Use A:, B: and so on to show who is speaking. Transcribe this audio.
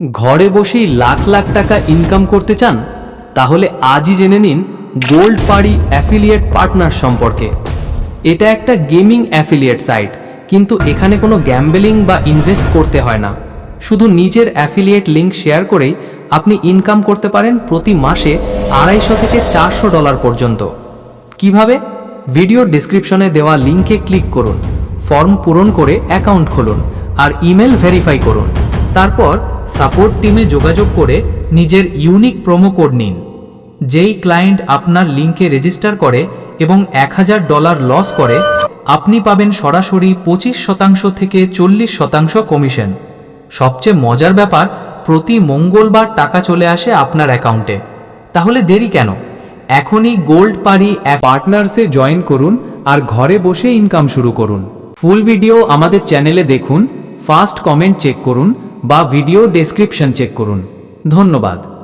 A: ঘরে বসেই লাখ লাখ টাকা ইনকাম করতে চান, তাহলে আজই জেনে নিন গোল্ড পাড়ি অ্যাফিলিয়েট পার্টনার সম্পর্কে। এটা একটা গেমিং অ্যাফিলিয়েট সাইট কিন্তু এখানে কোনো গ্যাম্বেলিং বা ইনভেস্ট করতে হয় না। শুধু নিজের অ্যাফিলিয়েট লিঙ্ক শেয়ার করেই আপনি ইনকাম করতে পারেন প্রতি মাসে আড়াইশো থেকে চারশো ডলার পর্যন্ত। কীভাবে? ভিডিও ডিসক্রিপশনে দেওয়া লিঙ্কে ক্লিক করুন ফর্ম পূরণ করে অ্যাকাউন্ট খুলুন, আর ইমেল ভেরিফাই করুন। তারপর সাপোর্ট টিমে যোগাযোগ করে নিজের ইউনিক প্রোমো কোড নিন, যেই ক্লায়েন্ট আপনার লিঙ্কে রেজিস্টার করে এবং এক হাজার ডলার লস করে, আপনি পাবেন সরাসরি পঁচিশ শতাংশ থেকে চল্লিশ শতাংশ কমিশন। সবচেয়ে মজার ব্যাপার, প্রতি মঙ্গলবার টাকা চলে আসে আপনার অ্যাকাউন্টে। তাহলে দেরি কেন? এখনই গোল্ড পারি পার্টনার্সে জয়েন করুন আর ঘরে বসে ইনকাম শুরু করুন। ফুল ভিডিও আমাদের চ্যানেলে দেখুন, ফার্স্ট কমেন্ট চেক করুন বা ভিডিও ডেসক্রিপশন চেক করুন। ধন্যবাদ।